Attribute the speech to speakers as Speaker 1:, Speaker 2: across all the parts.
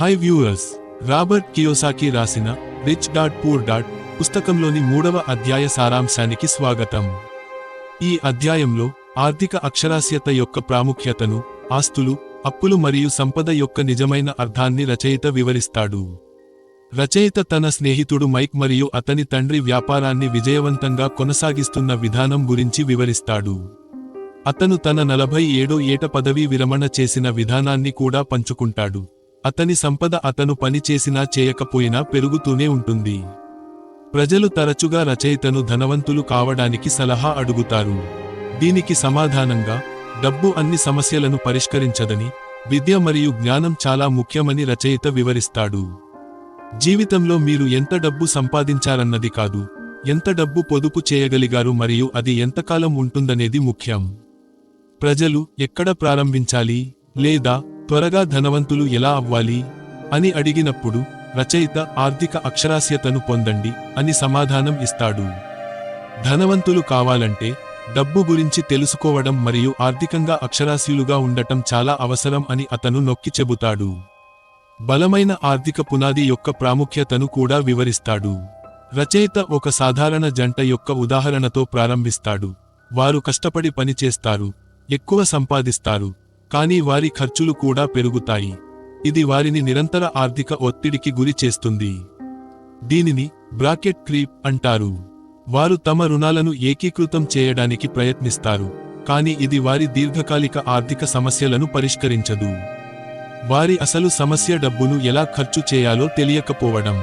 Speaker 1: High viewers Robert Kiyosaki రాసిన rich dad poor dad పుస్తకంలోని మూడవ అధ్యాయ సారాంశానికి స్వాగతం. ఈ అధ్యాయంలో ఆర్థిక అక్షరాస్యత యొక్క ప్రాముఖ్యతను ఆస్తులు అప్పులు మరియు సంపద యొక్క నిజమైన అర్థాన్ని రచయిత వివరిస్తాడు. రచయిత తన స్నేహితుడు మైక్ మరియు అతని తండ్రి వ్యాపారాన్ని విజయవంతంగా కొనసాగిస్తున్న విధానం గురించి వివరిస్తాడు. అతను తన నలభై ఏడో ఏట పదవీ విరమణ చేసిన విధానాన్ని కూడా పంచుకుంటాడు. అతని సంపద అతను పని చేసినా చేయకపోయినా పెరుగుతూనే ఉంటుంది. ప్రజలు తరచుగా రచయితను ధనవంతులు కావడానికి సలహా అడుగుతారు. దీనికి సమాధానంగా డబ్బు అన్ని సమస్యలను పరిష్కరించదని విద్య మరియు జ్ఞానం చాలా ముఖ్యమని రచయిత వివరిస్తాడు. జీవితంలో మీరు ఎంత డబ్బు సంపాదించారన్నది కాదు ఎంత డబ్బు పొదుపు చేయగలిగారు మరియు అది ఎంతకాలం ఉంటుందనేది ముఖ్యం. ప్రజలు ఎక్కడ ప్రారంభించాలి లేదా త్వరగా ధనవంతులు ఎలా అవ్వాలి? అని అడిగినప్పుడు రచయిత ఆర్థిక అక్షరాస్యతను పొందండి అని సమాధానం ఇస్తాడు. ధనవంతులు కావాలంటే డబ్బు గురించి తెలుసుకోవడం మరియు ఆర్థికంగా అక్షరాస్యులుగా ఉండటం చాలా అవసరం అని అతను నొక్కి చెబుతాడు. బలమైన ఆర్థిక పునాది యొక్క ప్రాముఖ్యతను కూడా వివరిస్తాడు. రచయిత ఒక సాధారణ జంట యొక్క ఉదాహరణతో ప్రారంభిస్తాడు. వారు కష్టపడి పనిచేస్తారు ఎక్కువ సంపాదిస్తారు కానీ వారి ఖర్చులు కూడా పెరుగుతాయి. ఇది వారిని నిరంతర ఆర్థిక ఒత్తిడికి గురి చేస్తుంది. దీనిని బ్రాకెట్ క్రీప్ అంటారు. వారు తమ రుణాలను ఏకీకృతం చేయడానికి ప్రయత్నిస్తారు కానీ ఇది వారి దీర్ఘకాలిక ఆర్థిక సమస్యలను పరిష్కరించదు. వారి అసలు సమస్య డబ్బును ఎలా ఖర్చు చేయాలో తెలియకపోవడం.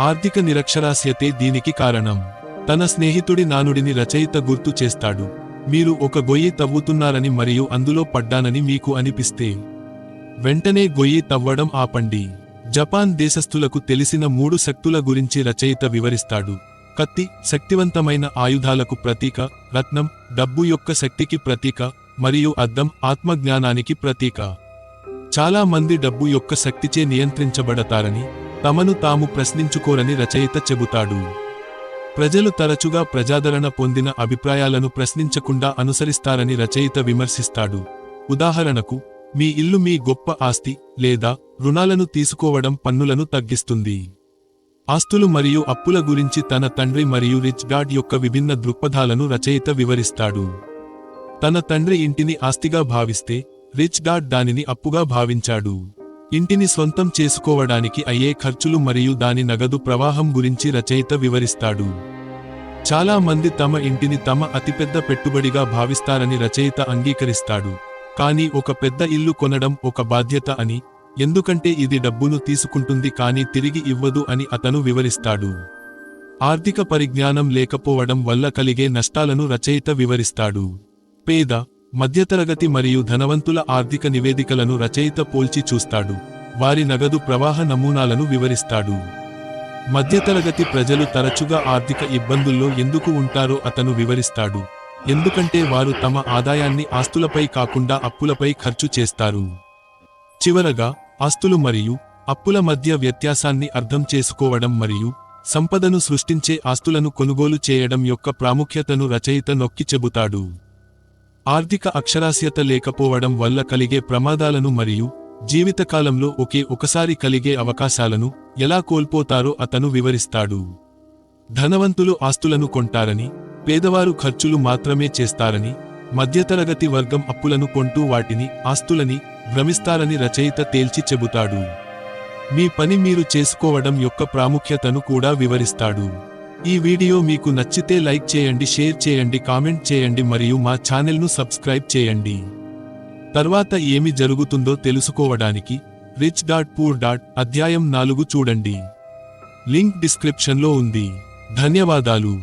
Speaker 1: ఆర్థిక నిరక్షరాస్యతే దీనికి కారణం. తన స్నేహితుడి నానుడిని రచయిత గుర్తు చేస్తాడు. మీరు ఒక గొయ్యి తవ్వుతున్నారని మరియు అందులో పడ్డానని మీకు అనిపిస్తే వెంటనే గొయ్యి తవ్వడం ఆపండి. జపాన్ దేశస్థులకు తెలిసిన మూడు శక్తుల గురించి రచయిత వివరిస్తాడు. కత్తి శక్తివంతమైన ఆయుధాలకు ప్రతీక రత్నం డబ్బు యొక్క శక్తికి ప్రతీక మరియు అద్దం ఆత్మజ్ఞానానికి ప్రతీక. చాలా మంది డబ్బు యొక్క శక్తిచే నియంత్రించబడతారని తమను తాము ప్రశ్నించుకోరని రచయిత చెబుతాడు. ప్రజలు తరచుగా ప్రజాదరణ పొందిన అభిప్రాయాలను ప్రశ్నించకుండా అనుసరిస్తారని రచయిత విమర్శిస్తాడు. ఉదాహరణకు మీ ఇల్లు మీ గొప్ప ఆస్తి లేదా రుణాలను తీసుకోవడం పన్నులను తగ్గిస్తుంది. ఆస్తులు మరియు అప్పుల గురించి తన తండ్రి మరియు రిచ్ గాడ్ యొక్క విభిన్న దృక్పథాలను రచయిత వివరిస్తాడు. తన తండ్రి ఇంటిని ఆస్తిగా భావిస్తే రిచ్ గాడ్ దానిని అప్పుగా భావించాడు. ఇంటిని సొంతం చేసుకోవడానికి అయ్యే ఖర్చులు మరియు దాని నగదు ప్రవాహం గురించి రచయిత వివరిస్తాడు. చాలా మంది తమ ఇంటిని తమ అతిపెద్ద పెట్టుబడిగా భావిస్తారని రచయిత అంగీకరిస్తాడు. కానీ ఒక పెద్ద ఇల్లు కొనడం ఒక బాధ్యత అని ఎందుకంటే ఇది డబ్బును తీసుకుంటుంది కానీ తిరిగి ఇవ్వదు అని అతను వివరిస్తాడు. ఆర్థిక పరిజ్ఞానం లేకపోవడం వల్ల కలిగే నష్టాలను రచయిత వివరిస్తాడు. పేద మధ్యతరగతి మరియు ధనవంతుల ఆర్థిక నివేదికలను రచయిత పోల్చి చూస్తాడు. వారి నగదు ప్రవాహ నమూనాలను వివరిస్తాడు. మధ్యతరగతి ప్రజలు తరచుగా ఆర్థిక ఇబ్బందుల్లో ఎందుకు ఉంటారో అతను వివరిస్తాడు. ఎందుకంటే వారు తమ ఆదాయాన్ని ఆస్తులపై కాకుండా అప్పులపై ఖర్చు చేస్తారు. చివరగా ఆస్తులు మరియు అప్పుల మధ్య వ్యత్యాసాన్ని అర్థం చేసుకోవడం మరియు సంపదను సృష్టించే ఆస్తులను కొనుగోలు చేయడం యొక్క ప్రాముఖ్యతను రచయిత నొక్కి చెబుతాడు. ఆర్థిక అక్షరాస్యత లేకపోవడం వల్ల కలిగే ప్రమాదాలను మరియు జీవితకాలంలో ఒకే ఒకసారి కలిగే అవకాశాలను ఎలా కోల్పోతారో అతను వివరిస్తాడు. ధనవంతులు ఆస్తులను కొంటారని పేదవారు ఖర్చులు మాత్రమే చేస్తారని మధ్యతరగతి వర్గం అప్పులను కొంటూ వాటిని ఆస్తులని భ్రమిస్తారని రచయిత తేల్చి చెబుతాడు. మీ పని మీరు చేసుకోవడం యొక్క ప్రాముఖ్యతను కూడా వివరిస్తాడు. ఈ వీడియో మీకు నచ్చితే లైక్ చేయండి షేర్ చేయండి కామెంట్ చేయండి మరియు మా ఛానల్ను సబ్స్క్రైబ్ చేయండి. తర్వాత ఏమి జరుగుతుందో తెలుసుకోవడానికి రిచ్ డాట్ పూర్ డాట్ అధ్యాయం నాలుగు చూడండి. లింక్ డిస్క్రిప్షన్లో ఉంది. ధన్యవాదాలు.